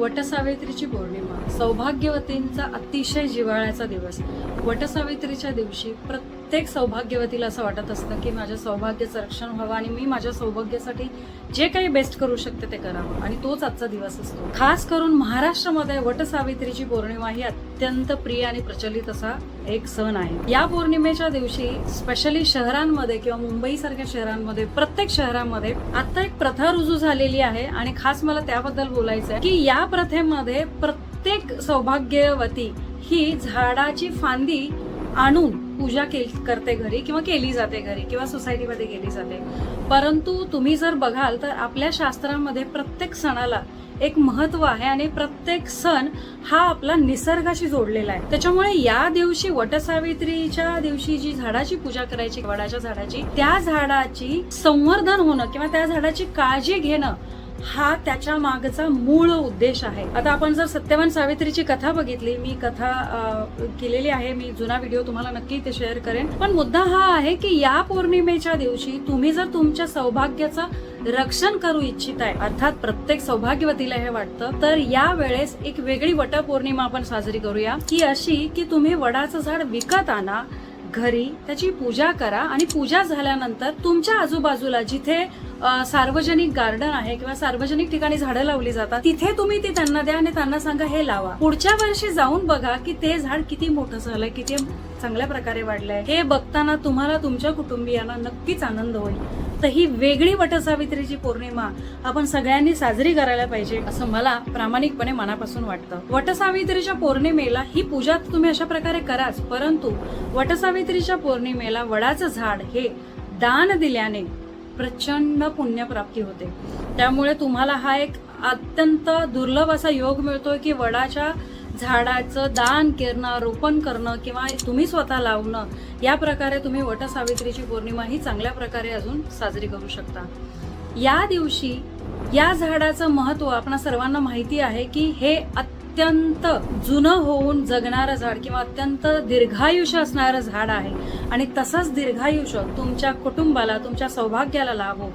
वटसावित्रीची पौर्णिमा. सौभाग्यवतींचा अतिशय जिव्हाळ्याचा दिवस. वटसावित्रीच्या दिवशी प्रत्येक प्रत्येक सौभाग्यवतीला असं वाटत असतं की माझ्या सौभाग्याचं रक्षण व्हावं आणि मी माझ्या सौभाग्यासाठी जे काही बेस्ट करू शकते ते करावं. आणि तोच आजचा दिवस असतो. खास करून महाराष्ट्रामध्ये वटसावित्रीची पौर्णिमा ही अत्यंत प्रिय आणि प्रचलित असा एक सण आहे. या पौर्णिमेच्या दिवशी स्पेशली शहरांमध्ये किंवा मुंबई सारख्या शहरांमध्ये प्रत्येक शहरामध्ये आता एक प्रथा रुजू झालेली आहे आणि खास मला त्याबद्दल बोलायचं आहे की या प्रथेमध्ये प्रत्येक सौभाग्यवती ही झाडाची फांदी आणून पूजा के करते घरी किंवा केली जाते घरी किंवा सोसायटीमध्ये केली जाते. परंतु तुम्ही जर बघाल तर आपल्या शास्त्रामध्ये प्रत्येक सणाला एक महत्त्व आहे आणि प्रत्येक सण हा आपला निसर्गाशी जोडलेला आहे. त्याच्यामुळे या दिवशी वटसावित्रीच्या दिवशी जी झाडाची पूजा करायची वडाच्या झाडाची त्या झाडाची संवर्धन होणं किंवा त्या झाडाची काळजी घेणं हा त्याच्या मागचा मूळ उद्देश आहे. आता आपण जर सत्यवान सावित्रीची कथा बघितली मी कथा केलेली आहे मी जुना व्हिडिओ तुम्हाला नक्की ते शेअर करेन. पण मुद्दा हा आहे की या पौर्णिमेच्या दिवशी तुम्ही जर तुमच्या सौभाग्याचं रक्षण करू इच्छित आहे अर्थात प्रत्येक सौभाग्यवतीला हे वाटतं तर या वेळेस एक वेगळी वटपौर्णिमा आपण साजरी करूया. की अशी की तुम्ही वडाचं झाड विकत आणा घरी त्याची पूजा करा आणि पूजा झाल्यानंतर तुमच्या आजूबाजूला जिथे सार्वजनिक गार्डन आहे किंवा सार्वजनिक ठिकाणी झाडं लावली जातात तिथे तुम्ही ती त्यांना द्या आणि त्यांना सांगा हे लावा. पुढच्या वर्षी जाऊन बघा की ते झाड किती मोठं झालंय किती चांगल्या प्रकारे वाढलंय. हे बघताना तुम्हाला तुमच्या कुटुंबियांना नक्कीच आनंद होईल. तर ही वेगळी वटसावित्रीची पौर्णिमा आपण सगळ्यांनी साजरी करायला पाहिजे असं मला प्रामाणिकपणे मनापासून वाटतं. वटसावित्रीच्या पौर्णिमेला ही पूजा तुम्ही अशा प्रकारे कराच परंतु वटसावित्रीच्या पौर्णिमेला वडाचं झाड हे दान दिल्याने प्रचंड पुण्यप्राप्ती होते. त्यामुळे तुम्हाला हा एक अत्यंत दुर्लभ असा योग मिळतोय की वडाच्या झाडाचं दान करणं रोपण करणं किंवा तुम्ही स्वतः लावणं या प्रकारे तुम्ही वटसावित्रीची पौर्णिमा ही चांगल्या प्रकारे अजून साजरी करू शकता. या दिवशी या झाडाचं महत्त्व आपणा सर्वांना माहिती आहे की हे अत्यंत जुनं होऊन जगणारं झाड किंवा अत्यंत दीर्घायुष्य असणारं झाड आहे आणि तसंच दीर्घायुष्य तुमच्या कुटुंबाला तुमच्या सौभाग्याला लाभो.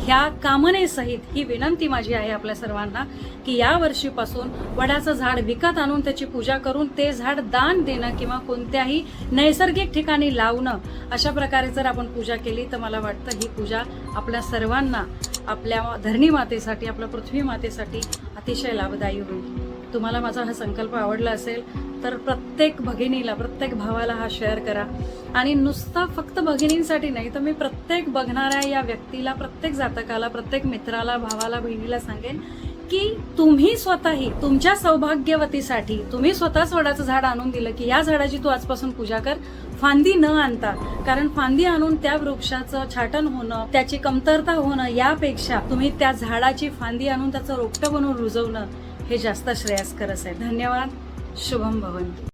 ह्या कामनेसहित ही विनंती माझी आहे आपल्या सर्वांना की या वर्षीपासून वडाचं झाड विकत आणून त्याची पूजा करून ते झाड दान देणं किंवा कोणत्याही नैसर्गिक ठिकाणी लावणं अशा प्रकारे जर आपण पूजा केली तर मला वाटतं ही पूजा आपल्या सर्वांना आपल्या धरणी मातेसाठी आपल्या पृथ्वी मातेसाठी अतिशय लाभदायी होईल. तुम्हाला माझा हा संकल्प आवडला असेल तर प्रत्येक भगिनीला प्रत्येक भावाला हा शेअर करा. आणि नुसता फक्त भगिनींसाठी नाही तर मी प्रत्येक बघणाऱ्या या व्यक्तीला प्रत्येक जातकाला प्रत्येक मित्राला भावाला बहिणीला सांगेन की तुम्ही स्वतःही तुमच्या सौभाग्यवतीसाठी तुम्ही स्वतःच वडाचं झाड आणून दिलं की या झाडाची तू आजपासून पूजा कर. फांदी न आणता कारण फांदी आणून त्या वृक्षाचं छाटन होणं त्याची कमतरता होणं यापेक्षा तुम्ही त्या झाडाची फांदी आणून त्याचं रोपटं बनवून रुजवणं हे जास्त श्रेयस्कर असेल. धन्यवाद. शुभम भवंतु